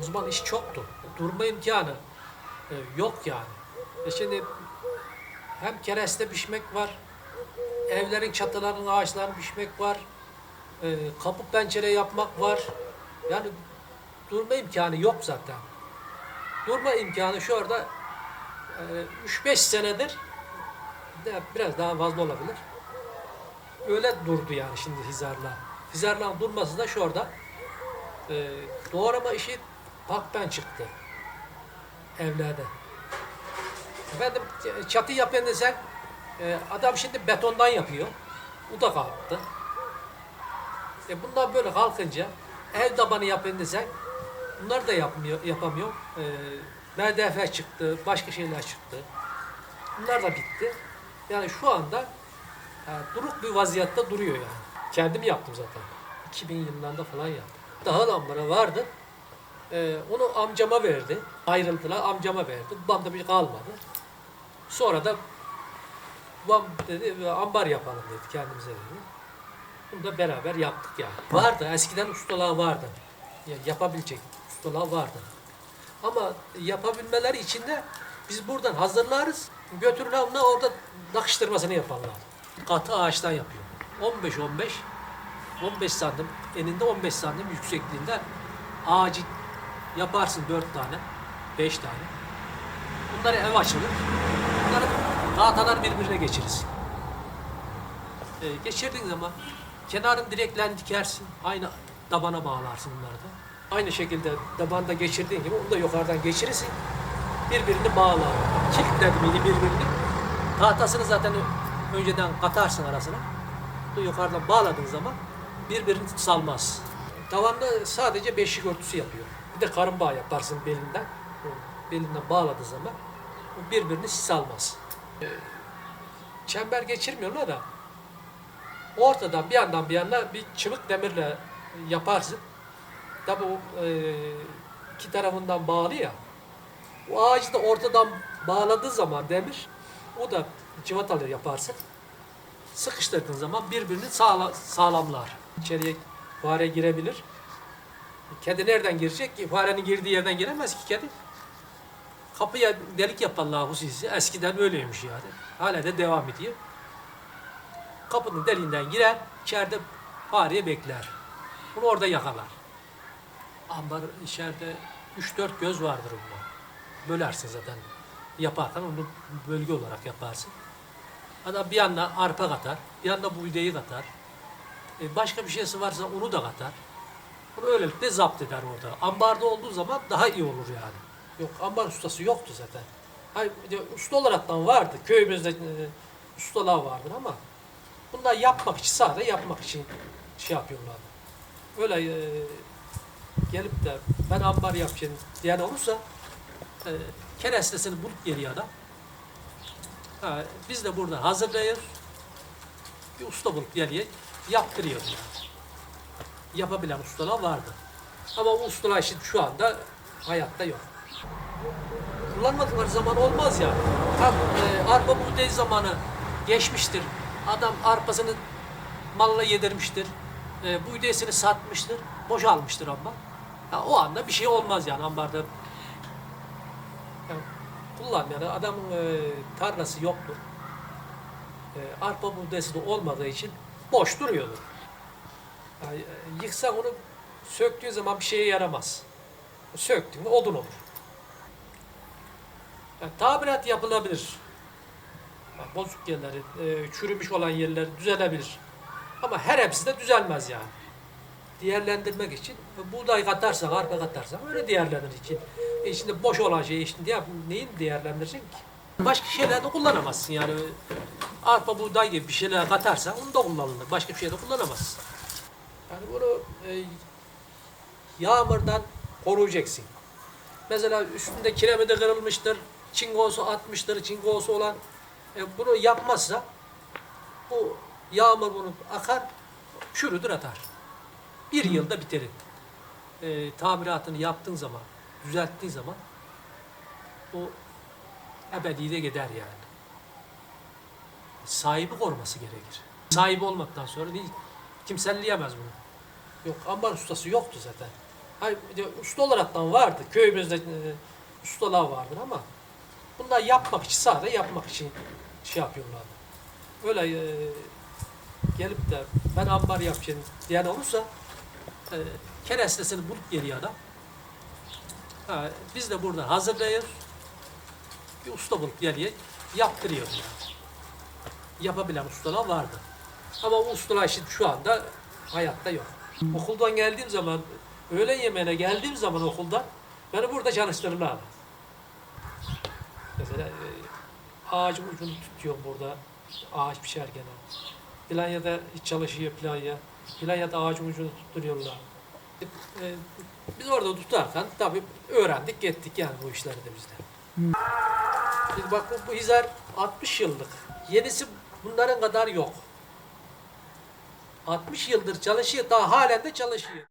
O zaman iş çoktu. Durma imkanı e, yok yani. E şimdi hem kereste pişmek var, evlerin çatılarının ağaçlarını pişmek var, e, kapı pencere yapmak var. Yani durma imkanı yok zaten. Durma imkanı şu anda e, 3-5 senedir de biraz daha fazla olabilir. Öyle durdu yani şimdi Hizarla. Hizarla'nın durması da şu orada e, doğrama işi pakpen çıktı evlerde. Efendim çatı yapayım desen e, adam şimdi betondan yapıyor. O da kalktı. E bundan böyle kalkınca ev tabanı yapayım desen bunlar da yapmıyor, yapamıyor. E, MDF çıktı, başka şeyler çıktı. Bunlar da bitti. Yani şu anda e, duruk bir vaziyette duruyor yani. Kendim yaptım zaten. 2000 yıllarında falan yaptım. Daha lambara vardı. E, onu amcama verdi. Ayrıldılar, amcama verdi. Babam bir kalmadı. Sonra da babam dedi ambar yapalım dedi kendimize dedi. Bunu da beraber yaptık yani. Vardı, eskiden ustalar vardı. Ya, yapabilecek ustalar vardı. Ama yapabilmeleri için de biz buradan hazırlarız. Götürürler onu orada nakıştırmasını yaparlar. Katı ağaçtan yapıyor. 15-15 15 santim eninde 15 santim yüksekliğinde ağacı yaparsın 4 tane 5 tane. Bunları ev açılır. Bunları tahtalar birbirine geçirirsin. Ee, geçirdiğin zaman kenarın direklerini dikersin. Aynı tabana bağlarsın bunları da. Aynı şekilde tabanda geçirdiğin gibi onu da yukarıdan geçirirsin. Birbirini bağlar. Kilitledi miydi birbirini. Tahtasını zaten önceden katarsın arasına. Bu yukarıdan bağladığın zaman birbirini salmaz. Tavanda sadece beşik örtüsü yapıyor. Bir de karın bağı yaparsın belinden. Belinden bağladığı zaman birbirini salmaz. Ee, Çember geçirmiyorlar da ortadan bir yandan bir yandan bir çıvık demirle yaparsın. Tabi o e, iki tarafından bağlı ya. O ağacı da ortadan bağladığı zaman demir o da cıvatalı yaparsın. Sıkıştırdığın zaman birbirini sağla, sağlamlar. İçeriye fare girebilir. Kedi nereden girecek ki? Farenin girdiği yerden giremez ki kedi. Kapıya delik yaparlar hususi. Eskiden öyleymiş yani. Hala da devam ediyor. Kapının deliğinden girer, içeride fareyi bekler. Bunu orada yakalar. Ambar içeride 3-4 göz vardır bunda. Bölersin zaten. Yaparken onu bölge olarak yaparsın. Adam bir yandan arpa katar, bir yandan buğdayı katar. E, başka bir şeysi varsa onu da katar. Bunu öylelikle zapt eder orada. Ambarda olduğu zaman daha iyi olur yani. Yok ambar ustası yoktu zaten. Hayır, usta olaraktan vardı. Köyümüzde e, ustalar vardır ama bunlar yapmak için sadece yapmak için şey yapıyorlar. Öyle e, gelip de ben ambar yapacağım diyen olursa e, kerestesini bulup geliyor adam. Ha, biz de burada hazırlayıyoruz. Bir usta bulup geliyor, yaptırıyor yani. Yapabilen ustalar vardı. Ama o ustalar şimdi şu anda hayatta yok. Kullanmadıkları zaman olmaz ya. Tam e, arpa buğday zamanı geçmiştir. Adam arpasını malla yedirmiştir. E, buğdaysını satmıştır. Boşalmıştır ama. Ha, o anda bir şey olmaz yani ambarda. Yani kullanmayan adamın e, tarlası yoktur. E, arpa buğdaysı da olmadığı için boş duruyordur. Yani, yıksan onu söktüğün zaman bir şeye yaramaz. Söktüğünde odun olur. Yani, tamirat yapılabilir. Yani, bozuk yerleri, e, çürümüş olan yerler düzelebilir. Ama her hepsi de düzelmez yani. Değerlendirmek için e, buğday katarsak, arpa katarsak öyle değerlendir için. E şimdi boş olan şeyi şimdi ya neyin değerlendireceksin ki? Başka şeyler de kullanamazsın yani. Arpa, buğday gibi bir şeyler katarsan onu da kullanılır. Başka bir şey de kullanamazsın. Yani bunu e, yağmurdan koruyacaksın. Mesela üstünde kiremidi kırılmıştır, çingosu atmıştır, çingosu olan e, bunu yapmazsa bu yağmur bunu akar, çürüdür atar. Bir yılda biterir. E, tamiratını yaptığın zaman, düzelttiğin zaman o ebedi de gider yani. Sahibi koruması gerekir. Sahibi olmaktan sonra değil, kimselleyemez bunu. Yok ambar ustası yoktu zaten. Hayır, usta olaraktan vardı. Köyümüzde e, ustalar vardır ama bunlar yapmak için, sadece yapmak için şey yapıyorlardı. Öyle e, gelip de ben ambar yapacağım diyen olursa e, kerestesini bulup geliyor adam. Ha, biz de buradan hazırlayıyoruz. Bir usta bulup geliyor, yaptırıyoruz yani. Yapabilen ustalar vardı. Ama ustalar şimdi şu anda hayatta yok. Okuldan geldiğim zaman, öğlen yemeğine geldiğim zaman okuldan beni burada çalıştırırlar. Mesela e, ağacın ucunu tutuyorum burada. Ağaç pişerken. Planya'da hiç çalışıyor planya. Planya'da ağacın ucunu tutturuyorlar. E, biz orada tutarken tabii öğrendik gittik yani bu işleri de bizde. Şimdi bak bu, bu hizar 60 yıllık. Yenisi bunların kadar yok. 60 yıldır çalışıyor daha halen de çalışıyor.